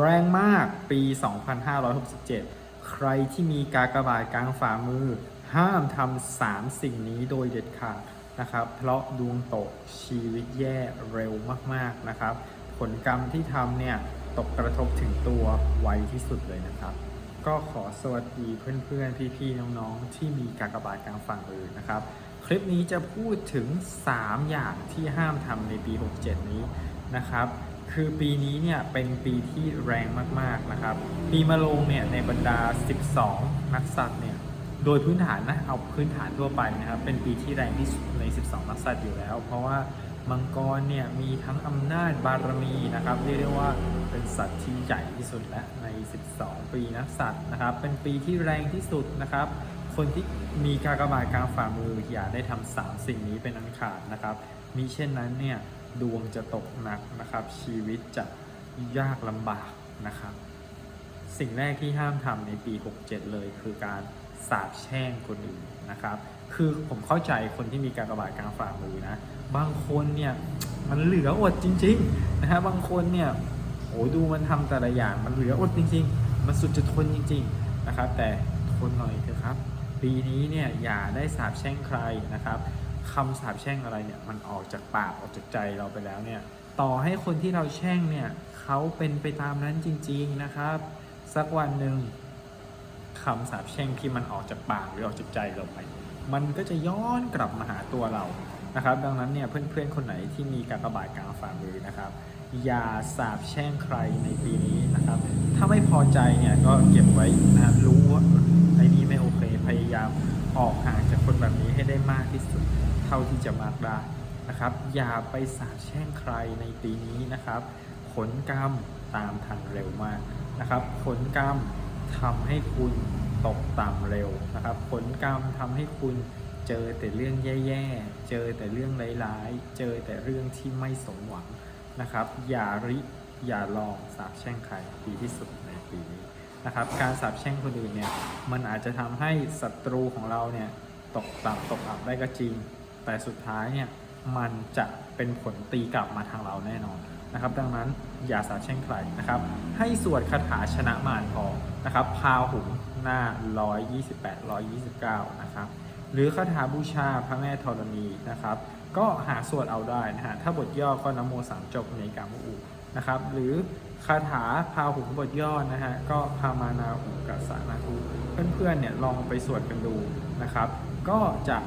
แรงมากปี 2567 ใครที่มีกากบาทกลางฝ่ามือ ห้ามทำสามสิ่งนี้โดยเด็ดขาดนะครับ เพราะดวงตกชีวิตแย่เร็วมากๆนะครับ ผลกรรมที่ทำเนี่ย ตกกระทบถึงตัวไวที่สุดเลยนะครับ ก็ขอสวัสดีเพื่อนๆ พี่ๆ น้องๆ ที่มีกากบาทกลางฝั่งมือนะครับ คลิปนี้จะพูดถึง 3 อย่างที่ห้ามทำในปี 67 นี้นะครับ คือปีนี้เนี่ยเป็นปีที่แรงมากๆนะครับ ปีมะโรงเนี่ยในบรรดา 12 นักสัตว์เนี่ยโดยพื้นฐานนะเอาพื้นฐานทั่วไปนะครับ เป็นปีที่แรงที่สุดใน 12 นักสัตว์อยู่แล้ว เพราะว่ามังกรเนี่ยมีทั้งอำนาจบารมีนะครับเรียกได้ว่าเป็นสัตว์ที่ใหญ่ที่สุดและใน 12 ปีนักสัตว์นะครับ เป็นปีที่แรงที่สุดนะครับ คนที่มีกากบาทกลางฝ่ามืออย่าได้ทำสามสิ่งนี้เป็นอันขาดนะครับมิเช่นนั้นเนี่ย ดวงจะตกหนักนะครับ ชีวิตจะยากลำบากนะครับ สิ่งแรกที่ห้ามทำในปี 67 เลยคือการสาบแช่งคนอื่นนะครับ คือผมเข้าใจคนที่มีการกระบาดกลางฝ่ามือนะ บางคนเนี่ยมันเหลืออดจริงๆนะฮะบางคนเนี่ยโอ้ดูมันทำแต่ละอย่างมันเหลืออดจริง ๆ มันสุดจะทนจริง ๆนะครับ แต่ทนหน่อยเถอะครับ ปีนี้เนี่ยอย่าได้สาบแช่งใครนะครับ คำสาบแช่งอะไรเนี่ยมันออกจากปากออกจากใจเราไปแล้วเนี่ยต่อให้คนที่เราแช่งเนี่ยเขาเป็นไปตามนั้นจริง ๆนะครับ สักวันหนึ่งคำสาปแช่งที่มันออกจากปากหรือออกจากใจเราไป มันก็จะย้อนกลับมาหาตัวเรานะครับ ดังนั้นเนี่ยเพื่อนๆคนไหนที่มีการกระบาดกลางฝ่ามือนะครับ อย่าสาบแช่งใครในปีนี้นะครับ ถ้าไม่พอใจเนี่ยก็เก็บไว้นะรู้ จะมากได้นะครับ อย่าไปสาบแช่งใครในปีนี้นะครับผลกรรมตามทันเร็วมากนะครับผลกรรมทำให้คุณตกต่ำเร็วนะครับผลกรรมทำให้คุณเจอแต่เรื่องแย่ๆ เจอแต่เรื่องร้ายๆ เจอแต่เรื่องที่ไม่สมหวังนะครับ อย่าริ อย่าลองสาบแช่งใครดีที่สุดในปีนี้นะครับ การสาบแช่งคนอื่นเนี่ย มันอาจจะทำให้ศัตรูของเราเนี่ยตกต่ำตกอับได้ก็จริง แต่สุดท้ายเนี่ยมันจะเป็นผลตีกลับมาทางเราแน่นอนนะครับ ดังนั้นอย่าสาบแช่งใครนะครับ ให้สวดคาถาชนะมารพอนะครับพาหุงหน้า 128 129 นะครับ หรือคาถาบูชาพระแม่ธรณีนะครับ ก็หาสวดเอาได้นะฮะถ้าบทย่อก็นโมสามจบในกามอุนะครับ หรือคาถาพาหุงบทย่อนะฮะก็พามานาหุกัสานาหุเพื่อนๆเนี่ยลองไปสวดกันดูนะครับ ก็จะ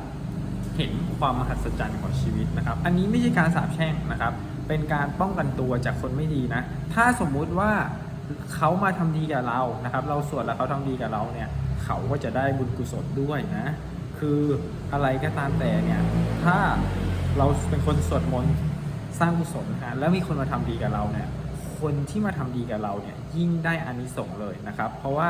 เห็นความมหัศจรรย์ของชีวิตนะครับ อันนี้ไม่ใช่การสาปแช่งนะครับ เป็นการป้องกันตัวจากคนไม่ดีนะ ถ้าสมมุติว่าเขามาทำดีกับเรานะครับ เราสวดแล้วเขาทำดีกับเราเนี่ย เขาก็จะได้บุญกุศลด้วยนะ คืออะไรก็ตามแต่เนี่ย ถ้าเราเป็นคนสวดมนต์สร้างกุศลนะแล้วมีคนมาทำดีกับเราเนี่ย คนที่มาทำดีกับเราเนี่ยยิ่งได้อานิสงส์เลยนะครับ เพราะว่า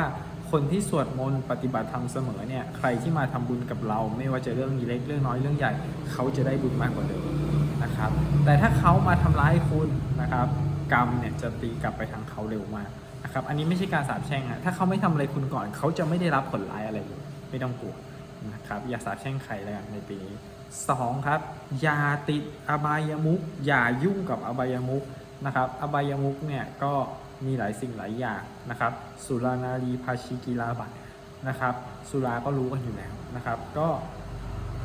คนที่สวดมนต์ปฏิบัติธรรมเสมอเนี่ยใครที่มาทำบุญกับเรา ไม่ว่าจะเรื่องเล็กเรื่องน้อยเรื่องใหญ่ เขาจะได้บุญมากกว่าเดิมนะครับ แต่ถ้าเขามาทำร้ายคุณนะครับกรรมเนี่ยจะตีกลับไปทางเขาเร็วมากนะครับอันนี้ไม่ใช่การสาปแช่งนะถ้าเขาไม่ทำอะไรคุณก่อน เขาจะไม่ได้รับผลร้ายอะไรเลยไม่ต้องกลัวนะครับอย่าสาปแช่งใครแล้วกันในปีนี้สองครับอย่าติดอบายมุขอย่ายุ่งกับอบายมุขนะครับอบายมุกเนี่ยก็ มีหลายสิ่งหลายอย่างนะครับ สุรานารีภาชีกีฬาบัตรนะครับ สุราก็รู้กันอยู่แล้วนะครับ ก็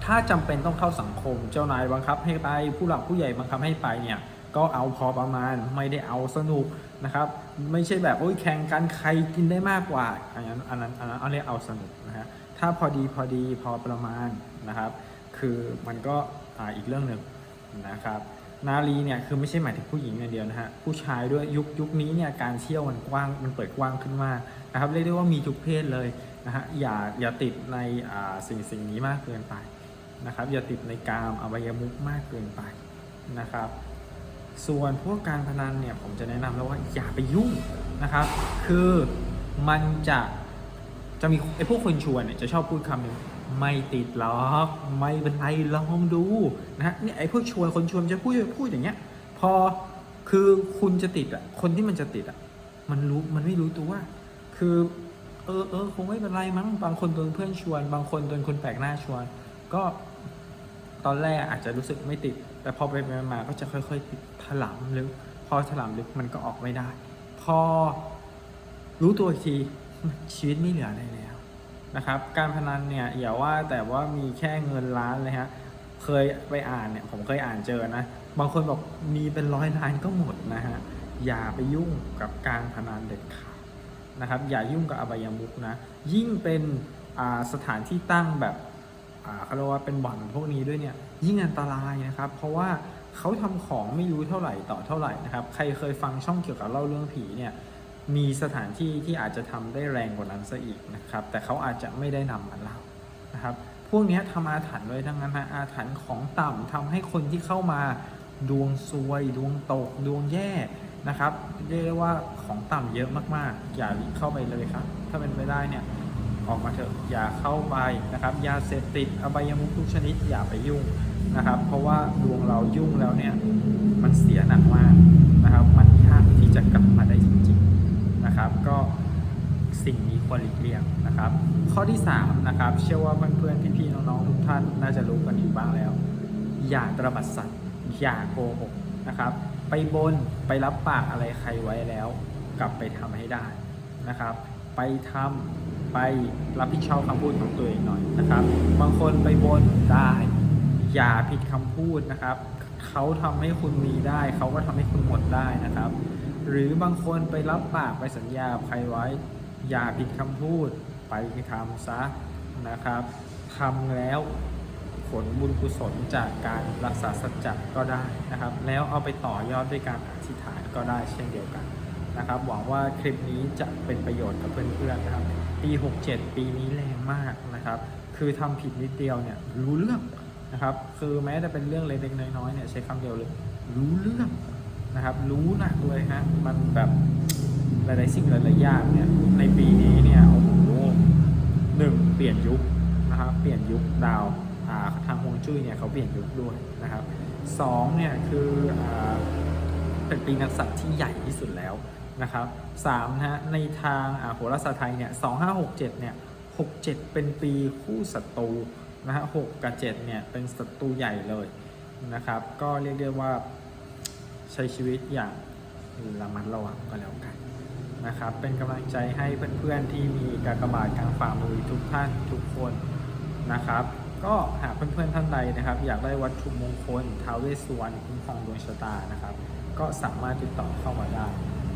ถ้าจำเป็นต้องเข้าสังคมเจ้านายบังคับให้ไป ผู้หลักผู้ใหญ่บังคับให้ไปเนี่ยก็เอาพอประมาณไม่ได้เอาสนุกนะครับ ไม่ใช่แบบโอ้ยแข่งกันใครกินได้มากกว่าอันนั้นอันนั้นอันนั้นเอาเรียกเอาสนุกนะฮะถ้าพอดีพอดีพอประมาณนะครับ คือมันก็ออีกเรื่องหนึ่งนะครับ นารีเนี่ยคือไม่ใช่หมายถึงผู้หญิงอย่างเดียวนะฮะผู้ชายด้วยยุคยุคนี้เนี่ยการเที่ยวมันกว้างมันเปิดกว้างขึ้นมากนะครับเรียกได้ว่ามีทุกเพศเลยนะฮะอย่าอย่าติดในอ่าสิ่งสิ่งนี้มากเกินไปนะครับอย่าติดในกามอบายมุขมากเกินไปนะครับ ส่วนพวกการพนันเนี่ยผมจะแนะนำแล้วว่าอย่าไปยุ่งนะครับ คือมันจะจะมีไอ้พวกคนชวนเนี่ยจะชอบพูดคำหนึ่ง ไม่ติดหรอกไม่เป็นไรลองดูนะเนี่ยไอ้พวกชวนคนชวนจะพูดพูดอย่างเงี้ย พอคือคุณจะติดอะคนที่มันจะติดอะมันรู้มันไม่รู้ตัวว่า คือ เออเออคงไม่เป็นไรมั้งบางคนโดนเพื่อนชวน บางคนโดนคนแปลกหน้าชวน ก็ตอนแรกอาจจะรู้สึกไม่ติด แต่พอไปมาๆก็จะค่อยๆติดถลำลึกพอถลำลึกมันก็ออกไม่ได้ พอรู้ตัวอีกทีชีวิตไม่เหลืออะไรแล้ว นะครับ การพนันเนี่ยอย่าว่าแต่ว่ามีแค่เงินล้านเลยฮะเคยไปอ่านเนี่ยผมเคยอ่านเจอนะบางคนบอกมีเป็นร้อยล้านก็หมดนะฮะอย่าไปยุ่งกับการพนันเด็ดขาดนะครับ อย่ายุ่งกับอบายมุกนะยิ่งเป็นสถานที่ตั้งแบบเขาเรียกว่าเป็นบ่อนพวกนี้ด้วยเนี่ยยิ่งอันตรายนะครับ เพราะว่าเขาทำของไม่รู้เท่าไหร่ต่อเท่าไหร่นะครับ ใครเคยฟังช่องเกี่ยวกับเล่าเรื่องผีเนี่ย มีสถานที่ที่อาจจะทำได้แรงกว่านั้นซะอีกนะครับ แต่เขาอาจจะไม่ได้นำมาเล่านะครับ พวกนี้ยทำอาถรรพ์ไว้ทั้งนั้นนะอาถรรพ์ของต่ำทำให้คนที่เข้ามาดวงซวย ดวงตก ดวงแย่นะครับเรียกได้ว่าของต่ำเยอะมากๆ อย่าเข้าไปเลยครับ ถ้าเป็นไปได้เนี่ยออกมาเถอะอย่าเข้าไปนะครับยาเสพติดอบายมุขทุกชนิดอย่าไปยุ่งนะครับ เพราะว่าดวงเรายุ่งแล้วเนี่ยมันเสียหนักมากนะครับ มันยากที่จะกลับมาได้จริงๆ นะครับก็ สิ่งนี้ควรหลีกเลี่ยงนะครับ ข้อที่3นะครับเชื่อว่าเพื่อนๆพี่ๆน้องๆทุกท่านน่าจะรู้กันอยู่บ้างแล้ว อย่าตระบัดสัตว์อย่าโกหกนะครับไปบนไปรับปากอะไรใครไว้แล้ว กลับไปทำให้ได้นะครับ ไปทำไปรับผิดชอบคำพูดของตัวเองหน่อยนะครับ บางคนไปบนได้อย่าผิดคำพูดนะครับ เขาทำให้คุณมีได้ เขาก็ทำให้คุณหมดได้นะครับ หรือบางคนไปรับปากไปสัญญาใครไว้ อย่าผิดคำพูดไปทำซะนะครับทำแล้วผลบุญกุศลจากการรักษาสัจจะก็ได้นะครับ แล้วเอาไปต่อยอดด้วยการอธิษฐานก็ได้เช่นเดียวกันนะครับ หวังว่าคลิปนี้จะเป็นประโยชน์กับเพื่อนๆนะครับ ปี 67 ปีนี้แรงมากนะครับ คือทำผิดนิดเดียวเนี่ยรู้เรื่องนะครับ คือแม้จะเป็นเรื่องเล็กๆน้อยๆเนี่ยใช้คำเดียวเลย รู้เรื่องนะครับ รู้หนักเลยฮะ มันแบบ หลายๆสิ่งหลายๆอย่างเนี่ยในปีนี้เนี่ยโอ้โหหนึ่งเปลี่ยนยุคนะครับเปลี่ยนยุคดาวาทางฮวงจุ้ยเนี่ยเขาเปลี่ยนยุคด้วยนะครับสองเนี่ยคืออเป็นปีนักษัตริย์ที่ใหญ่ที่สุดแล้วนะครับสามนะฮะในทางโหราศาสตร์ไทยเนี่ยสองห้าหกเจ็ดเนี่ยหกเจ็ดเป็นปีคู่ศัตรูนะฮะหกกับเจ็ดเนี่ยเป็นศัตรูใหญ่เลยนะครับ ก็เรียกได้ว่าใช้ชีวิตอย่างระมัดระวังก็แล้วกัน นะครับ เป็นกำลังใจให้เพื่อนๆที่มีกากบาทกลางฝ่ามือทุกท่านทุกคนนะครับ ก็หากเพื่อนๆท่านใดนะครับ อยากได้วัตถุมงคลท้าวเวสสุวรรณคุ้มครองดวงชะตานะครับ ก็สามารถติดต่อเข้ามาได้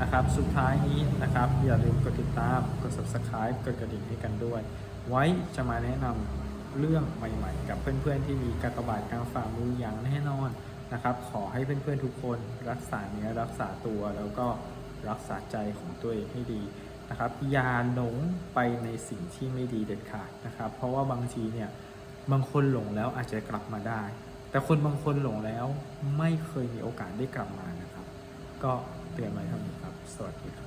นะครับ สุดท้ายนี้นะครับ อย่าลืมกดติดตามกด subscribe กดกระดิ่งให้กันด้วย ไว้จะมาแนะนำเรื่องใหม่ๆ กับเพื่อนๆที่มีกากบาทกลางฝ่ามืออย่างแน่นอนนะครับ ขอให้เพื่อนๆทุกคนรักษาเนื้อรักษาตัวแล้วก็ รักษาใจของตัวเองให้ดีนะครับอย่าหลงไปในสิ่งที่ไม่ดีเด็ดขาดนะครับ เพราะว่าบางทีเนี่ยบางคนหลงแล้วอาจจะกลับมาได้ แต่คนบางคนหลงแล้วไม่เคยมีโอกาสได้กลับมานะครับ ก็เตือนไว้เท่านี้ครับ สวัสดีครับ